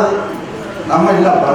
வந்தது நம்ம இல்லைப்பா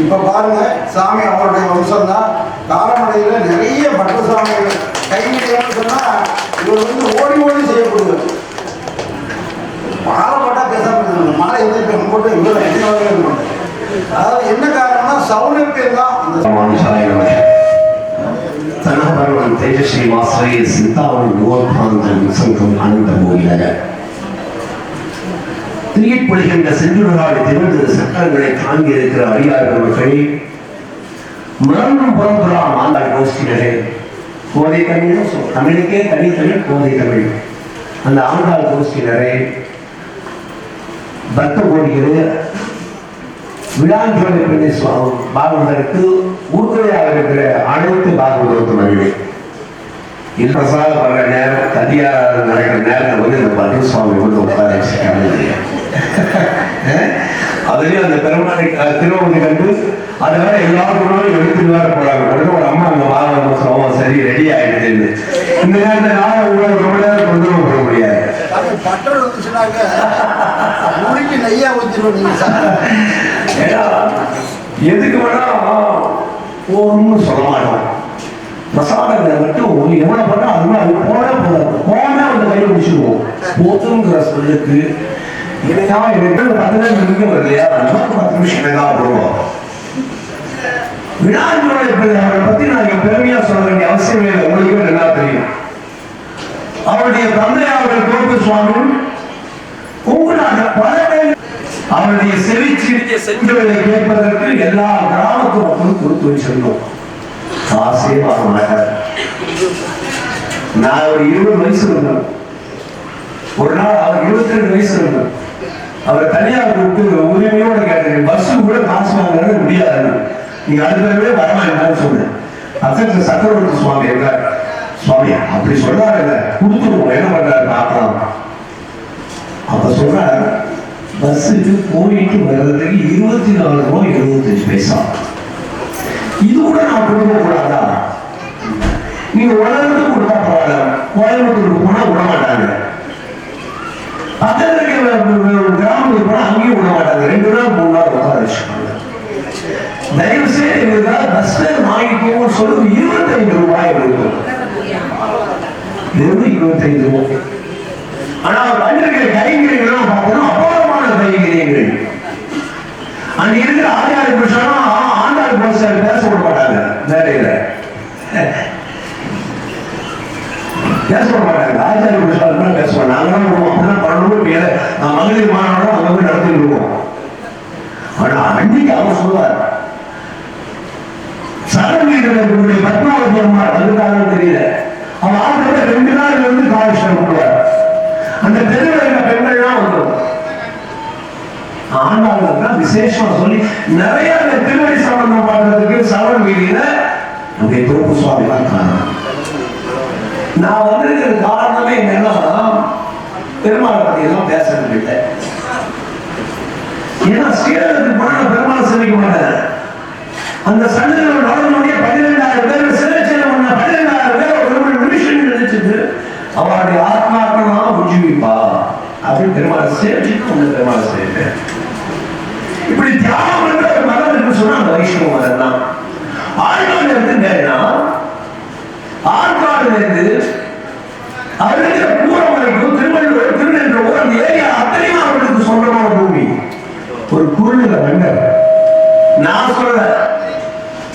இப்போ பாருங்க சாமி அவருடைய வம்சம் தான். காரமடையில் நிறைய பட்ட சாமிகள் கைவிடையான்னு சொன்னால் இவர் வந்து ஓடி ஓடி செய்யப்படுவார். மாலை போட்டால் பேசாம இருக்கணும் மாலை எதிர்ப்பு போட்டு இவ்வளோ என்ன அதாவது என்ன காரணம்னா சௌனப்பியம் தான் அந்த ராமானுஜாய நமக தனபரவன் தேஜஸ்ரீ வாசரே சிந்தாவன் நோர்பாந்தன் சங்கம் ஆனந்த மோகிலக திரியப்பொழிகின்ற செஞ்சுடராடி திகழ்ந்த சக்கரங்களை தாங்கி இருக்கிற அரியார் அவர்கள் மரணம் புறம்புறாம் ஆண்டாள் கோஷ்டினரே கோதை தமிழும் தமிழுக்கே தனி தமிழ் கோதை தமிழ். அந்த ஆண்டாள் கோஷ்டினரே பக்த கோடிகளே விழாஞ்சோலை பெண்ணை சுவாமி பாகவதற்கு ஊர்துணையாக இருக்கிற அனைத்து பாகவதோத்தமர்களே பிரசாத வர்ற நேரம் தனியார் நடக்கிற நேரம் வந்து இந்த பட்டு சுவாமி வந்து உட்கார வச்சுக்காங்க அதுலயும் அந்த பெருமாளை திருவண்ணை கண்டு அதனால எல்லாரும் எடுத்துட்டு வர போறாங்க. உடனே ஒரு அம்மா அங்க வாங்க சோமம் சரி ரெடி ஆயிடுது இந்த நேரத்தில் நான் உங்களை ரொம்ப நேரம் கொண்டு போக முடியாது. எதுக்கு வேணா போகணும்னு சொல்ல மாட்டோம். பிரசாதங்களை மட்டும் எவ்வளவு பண்ணா அது போன போதும் போனா அந்த கையை முடிச்சிடுவோம் போதுங்கிற சொல்லுக்கு இணையா எனக்கு பதினஞ்சு நிமிஷம் இல்லையா நமக்கு பத்து நிமிஷம் தான் போடுவோம். விநாயகருடைய பிள்ளை அவரை பத்தி நான் இங்க பெருமையா சொல்ல வேண்டிய அவசியமே இல்லை. உங்களுக்கு நல்லா தெரியும். அவருடைய தந்தை அவர்கள் கோபி சுவாமி உங்களாக பல பேர் அவருடைய செவிச்சிறிய செஞ்சொலை கேட்பதற்கு எல்லா கிராமத்து மக்களும் கொடுத்து வச்சிருந்தோம் காசே வாங்க நான் ஒரு இருபது வயசு இருந்தேன். ஒரு நாள் அவர் இருபத்தி ரெண்டு வயசு இருந்தேன். அவரை தனியாக கூப்பிட்டு உரிமையோட கேட்டேன் பஸ் கூட காசு வாங்குறது முடியாது. நீங்க அடுத்த வரமா என்னன்னு சொன்னேன் பக்கத்துல சக்கரவர்த்தி சுவாமி இருக்கார். சுவாமி அப்படி சொல்லாருல்ல கொடுத்துருவோம். என்ன பண்றாரு? பார்க்கலாம். அப்ப சொல்றாரு பஸ்ஸுக்கு போயிட்டு வர்றதுக்கு இருபத்தி நாலு ரூபாய் எழுபத்தஞ்சு பைசா. இது கூட நான் கொடுக்க கூடாதா? நீங்க உலகத்துக்கு கொடுத்தா பரவாயில்ல. கோயம்புத்தூருக்கு போனா விட மாட்டாங்க பக்கத்துல இருக்கிற கிராமத்துக்கு அங்கேயும் விட மாட்டாங்க ரெண்டு நாள் மூணு நாள் தயவு செய்து எங்களுக்கு பஸ் ஃபேர் வாங்கிக்கோன்னு சொல்லி இருபத்தைந்து ரூபாய் இருக்கும் வெறும் இருபத்தைந்து ரூபாய் ஆனா அவர் பண்ணிருக்கிற கைங்கரியங்கள்லாம் பார்த்தோம்னா அபாரமான கைங்கரியங்கள் அங்க இருக்கிற ஆச்சாரிய புருஷனும் ஆண்டாள் புருஷன் பேச விட மாட்டாங்க. வேலையில பேச விட மாட்டாங்க. ஆச்சாரிய புருஷன் இருந்தாலும் தெரியல. அவன் ஆட்கள ரெண்டு நாள் வந்து காலிஷன் கொடுவார் அந்த தெருவில் இருக்கிற பெண்கள்லாம் வந்துடும் ஆண்டாளர் தான் விசேஷமா சொல்லி நிறைய அந்த திருவடி சவரணம் பண்றதுக்கு சரவண வீதியில நம்முடைய தொகுப்பு சுவாமி தான் காரணம் நான் வந்திருக்கிற காரணமே என்னன்னா பெருமாளை பத்தி எல்லாம் பேசுறது இல்லை. ஏன்னா ஸ்ரீரங்கத்துக்கு போனா பெருமாள் சந்திக்க மாட்டேன் அந்த சன்னதியோட நடந்தோடனே பதினெண்டாயிரம் நிமிஷம் அவருடைய ஆத்மாக்கமா உஜ்ஜீவிப்பா அப்படின்னு பெருமாள் சேவிச்சுட்டு உங்க பெருமாள் சேர்த்து இப்படி தியானம் பண்ற ஒரு மதம் சொன்னா அந்த வைஷ்ணவ மதம் தான். ஆழ்வாடு எடுத்துட்டேன்னா ஆற்காடுல இருந்து பூரம் வரைக்கும் திருவள்ளுவர் திருநெல்வேலி அந்த ஏரியா அத்தனையும் அவர்களுக்கு சொந்தமான பூமி. ஒரு குறுநில மன்னர். நான் சொல்றேன்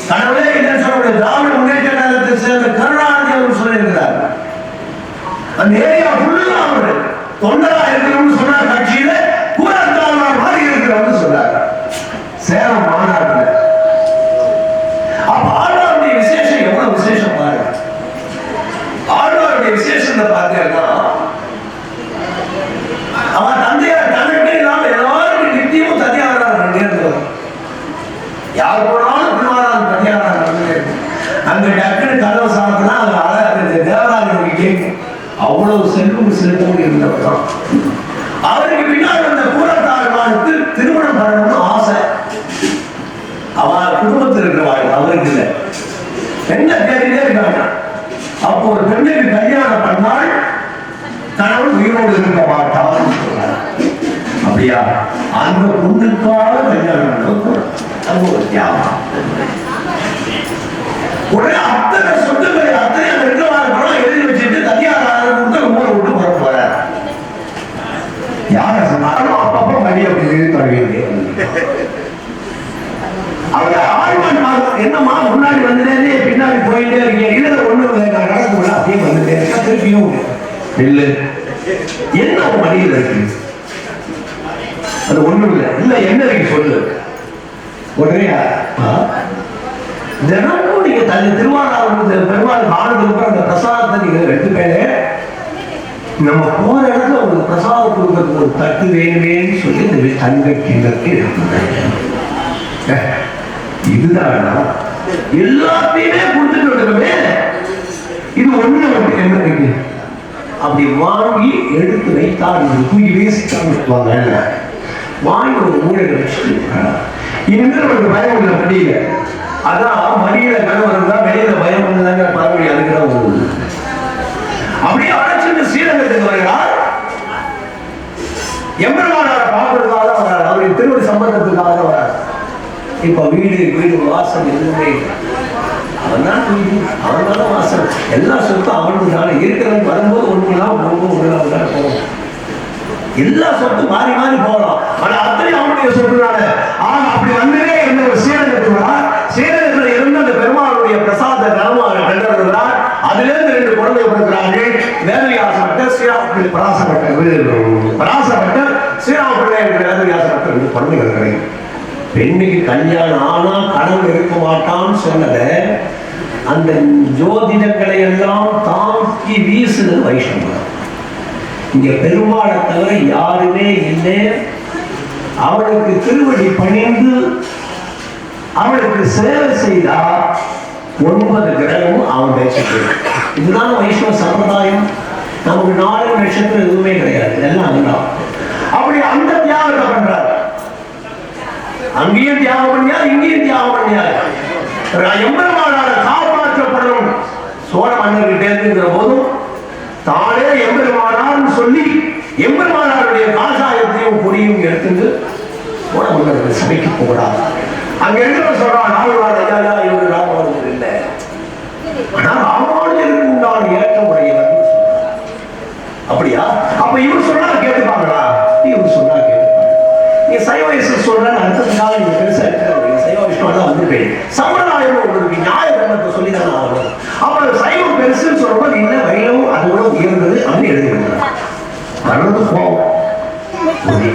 கடவுளே என்ன சொல்ற திராவிட முன்னேற்ற கழகத்தை சேர்ந்த கருணாநிதி அவர் சொல்லியிருக்கிறார் அந்த ஏரியா ஃபுல்லா அவரு. தொண்டரா இருக்கணும்னு சொன்னார் கட்சியில. கூறத்தாழ்வார் மாறி இருக்கிறவங்க சொன்னார். சேலம் மாநாட்டுல அப்ப ஆழ்வாருடைய விசேஷம் எவ்வளவு விசேஷம் பாருங்க. ஆழ்வாருடைய விசேஷத்தை பார்த்தீங்கன்னா அவன் தந்தையார் தனக்கு இல்லாம எல்லாருக்கும் நித்தியமும் தனியாராக நேர்ந்தவர் யார் போனாலும் திருவாரான் தனியாராக நடந்தே அங்க அவ்வளவு செல்வம் இருந்தவர் தான் அவருக்கு பின்னால் வந்த கூரத்தாழ்வானுக்கு திருமணம் பண்ணணும்னு ஆசை. அவ குடும்பத்தில் இருக்கிறவாள் அவருக்கு இல்லை. என்ன தேடினே இருக்காங்க அப்போ ஒரு பெண்ணுக்கு கல்யாணம் பண்ணால் கணவன் உயிரோடு இருக்க மாட்டான் அப்படியா? அந்த பொண்ணுக்காக கல்யாணம் பண்ண அது ஒரு தியாகம். உடனே அத்தனை போயிட்டே இருக்கீங்க இல்ல ஒண்ணு இல்லை, நான் நடக்கல அப்படியே வந்துட்டே இருக்கேன் திருப்பியும் இல்ல. என்ன உன் மடியில் இருக்கு? அது ஒண்ணும் இல்லை. இல்ல என்ன இருக்கு சொல்லு. உடனே தினமும் நீங்க திருவாரூர் பெருமாள் அந்த பிரசாதத்தை நீங்க ரெண்டு பேரு நம்ம போற இடத்துல ஒரு பிரசாதம் கொடுக்கறதுக்கு ஒரு தட்டு வேணுமேன்னு சொல்லி இந்த தங்க கிண்ணத்தை எடுத்துட்டாங்க. இதுதானா? எல்லாத்தையுமே கொடுத்துட்டு இருக்கவே இது ஒண்ணு மட்டும் என்ன இருக்கு அப்படி வாங்கி எடுத்து வைத்தால் இது தூக்கி வேஸ்டாங்க வாங்கி ஒரு மூலையில வச்சுட்டு இனிமேல் ஒரு பயம் இல்லை மடியில அதான் மடியில கனவு இருந்தா வெளியில பயம் இருந்தாங்க பரவாயில்ல அதுக்குதான் ஒரு அப்படியே அழைச்சிட்டு ஸ்ரீரங்கத்துக்கு வருகிறார். எம்பெருமானாரை பார்க்கறதுக்காக தான் வரார். அவருடைய திருவடி சம்பந்தத்துக்காக தான் வரார். இப்ப வீடு வீடு வாசல் எதுவுமே இல்லை. அவன் தான் அவன் தான் வாசல். எல்லா சொத்தும் அவனுக்கு தானே இருக்கிறவன் வரும்போது ஒன்றுலாம் ஒன்றும் ஒன்று தான் போகும். எல்லா சொத்தும் மாறி மாறி போகலாம். ஆனா அத்தனை அவனுடைய சொத்துனால. ஆனால் அப்படி வந்ததே என்ன ஒரு சீரகத்துவார் சீரகத்தில் இருந்து அந்த பெருமாளுடைய பிரசாத நலமாக கண்டறிகிறார் அதிலிருந்து ரெண்டு குழந்தை பிறக்கிறார்கள். வேதவியாசப்பட்டர் ஸ்ரீராமபிள்ளை பராசப்பட்டர் பராசப்பட்டர் ஸ்ரீராமபிள்ளை என்ற வேதவியாசப்பட்டர் ரெண்டு குழந்தைகள் கிடைக்கும் பெண்ணுக்கு கல்யாணம் ஆனா கடன் இருக்க மாட்டான்னு சொன்னதை அந்த ஜோதிடங்களை எல்லாம் தாக்கி வீசுனது வைஷ்ணவர் இங்க பெருமாளை தவிர யாருமே இல்லை. அவளுக்கு திருவடி பணிந்து அவளுக்கு சேவை செய்தா ஒன்பது கிரகமும் அவன் பேசிட்டு இதுதான் வைஷ்ணவ சம்பிரதாயம். நமக்கு நாலு நட்சத்திரம் எதுவுமே கிடையாது. எல்லாம் அதுதான். அப்படி அந்த தியாகத்தை பண்றாரு? அங்கேயும் தியாகம் பண்ணியார் இங்கேயும் தியாகம் பண்ணியார். எம்பெருமானார் காப்பாற்றப்படணும் சோழ மன்னர்கிட்ட போதும் தானே எம்பெருமானார்னு சொல்லி எம்பெருமானாருடைய காசாயத்தையும் பொடியும் எடுத்துட்டு சோழ மன்னர்கள் சபைக்கு போகிறார் அங்க இருக்கிற சொல்றான் நால்வார் ஐயா இவர் ராமானுஜர் இல்லை. ஆனா ராமானுஜருக்கு உண்டான ஏற்றமுடையவர் அப்படியா அப்ப இவர் சொன்னா கேட்டுப்பாங்களா இவர் சொன்னா கேட்டுப்பாங்க நீங்க சைவ வயசு சொல்றேன்னு அடுத்ததுக்காக நீங்க பெருசா எடுத்துக்காதீங்க சைவ வைஷ்ணவம் வந்துருப்பேன் சம்பிரதாயம் உங்களுக்கு நியாய தர்மத்தை சொல்லி தானே ஆகணும் அப்ப சைவம் பெருசுன்னு சொல்றப்ப இல்ல வைணவம் அது கூட உயர்ந்தது அப்படின்னு எழுதி விடுறாங்க வர்றது போகும்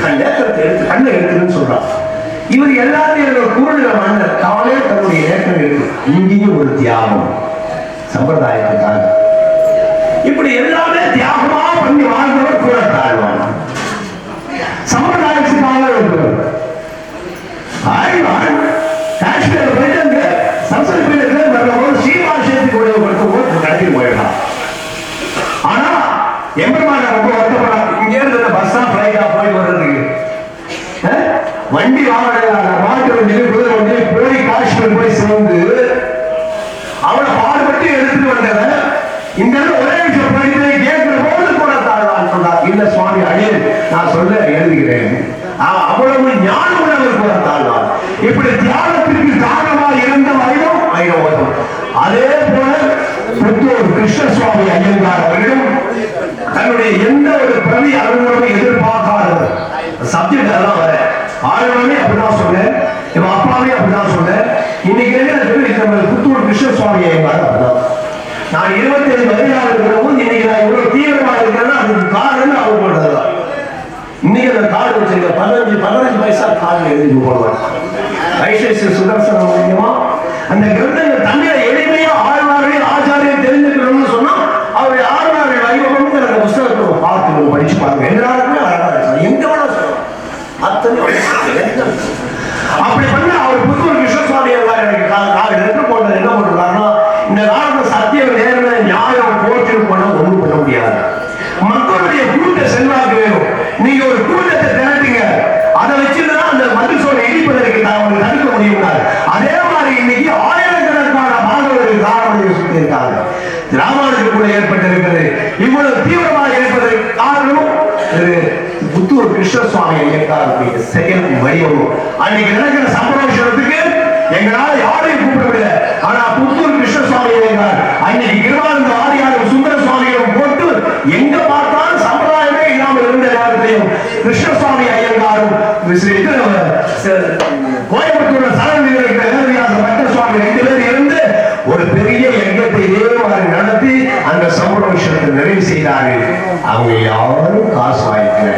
ஒரு எடுத்து கண்ணை எடுத்துன்னு சொல்றான். இவர் எல்லாத்தையும் குரல் மன்னர் தானே தன்னுடைய ஏற்றம் இருக்கு. இங்கேயும் ஒரு தியாகம். சம்பிரதாயத்துக்காக இப்படி எல்லாமே தியாகமா பண்ணி வாழ்ந்தவர் கூட தாழ்வான் சம்பிரதாயத்துக்காக எம்பெருமான ரொம்ப வருத்தப்படாது. இங்கே இருந்து பஸ் தான் பிளைட்டா போய் வர்றதுக்கு. வண்டி வாங்கினாங்க மாட்டு வண்டியில குதிரை வண்டியில போய் காஷ்மீர் போய் சேர்ந்து அவனை பாடுபட்டு எடுத்துட்டு வந்தவன் இந்த ஒரே விஷயம் படித்து கேட்கிற போது கூட தாழ்வான் சொன்னார். இல்ல சுவாமி அடியே நான் சொல்ல எழுதுகிறேன். அவ்வளவு ஞானம் உள்ளவர் கூட எந்த ஒரு பிரதி அலுவலகம் எதிர்பார்க்காத சப்ஜெக்ட் அதெல்லாம் வர. ஆழ்வானே அப்படிதான் சொன்னேன். இவன் அப்பாவே அப்படிதான் சொன்னேன். இன்னைக்கு இருக்கிற புத்தூர் கிருஷ்ண சுவாமி அப்படிதான். நான் இருபத்தி ஏழு பதினாறு இருக்கிறவும் இன்னைக்கு நான் இவ்வளவு தீவிரமா இருக்கிறேன்னா அதுக்கு காரணம் அவர் பண்றதுதான் இன்னைக்கு அந்த கார்டு வச்சிருக்க பதினஞ்சு பதினஞ்சு பைசா கார்டு எழுதி போடுவாங்க. ஐஸ்வர்ய சுதர்சனம் மூலியமா அந்த கிரந்தங்கள் தண்ணி பார்த்தது அப்படி பண்ண அவர் புத்தூர் விஸ்வசுவாமி எனக்கு நாலு லெட்டர் போட்டது என்ன பண்றாருன்னா இந்த காலத்துல சத்தியம் நேர்மை நியாயம் போற்று பண்ண ஒன்றும் பண்ண முடியாது. மக்களுடைய கூட்ட செல்வாக்கு வேணும். நீங்க ஒரு கூட்டத்தை திரட்டுங்க. அதை வச்சிருந்தா அந்த மதுசோட இடிப்பதற்கு உங்களுக்கு தடுக்க முடியும் அதே மாதிரி இன்னைக்கு ஆயிரக்கணக்கான மாணவர்கள் கூட ஏற்பட்ட கிருஷ்ணசுவாமி ஐயங்காருடைய செயலும் வடிவமும் அன்னைக்கு நடக்கிற சம்பரோஷத்துக்கு எங்களால் யாரையும் கூப்பிடவில்லை. ஆனா புத்தூர் கிருஷ்ணசுவாமி ஐயங்கார் அன்னைக்கு கிருவானந்த ஆரியாரும் சுந்தர சுவாமிகளும் போட்டு எங்க பார்த்தாலும் சம்பிரதாயமே இல்லாமல் இருந்த நேரத்திலையும் கிருஷ்ணசுவாமி ஐயங்காரும் கோயம்புத்தூர் சரண் இருக்கிற பட்ட சுவாமி ரெண்டு பேர் இருந்து ஒரு பெரிய யஜ்ஞத்தை தேவாரி நடத்தி அந்த சம்பரோஷத்தை நிறைவு செய்தார்கள். அவங்க யாரும் காசு வாங்கிக்கல.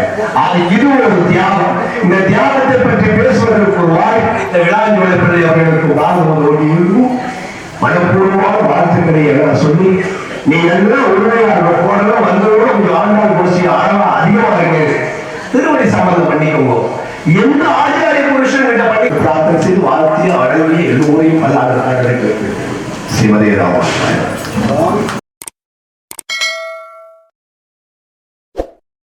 அது இது ஒரு தியாகம். இந்த தியாகத்தை பற்றி பேசுவதற்கு ஒரு வாய்ப்பு இந்த விழாஞ்சோலை பற்றி அவர்களுக்கு வாழ்வதோடு இருக்கும் மனப்பூர்வமான வாழ்த்துக்களை எல்லாம் சொல்லி நீங்க எல்லாம் உண்மையாக போனதும் வந்ததோட உங்க ஆண்டாள் கோஷி ஆழமா அதிகமாக இருக்கு திருவடி சம்மதம் பண்ணிக்கோங்க. எந்த ஆச்சாரிய புருஷன் கிட்ட பண்ணி பிரார்த்தனை செய்து வாழ்த்தி அழகிய எல்லோரையும் பல்லாண்டு சிவதே ராமா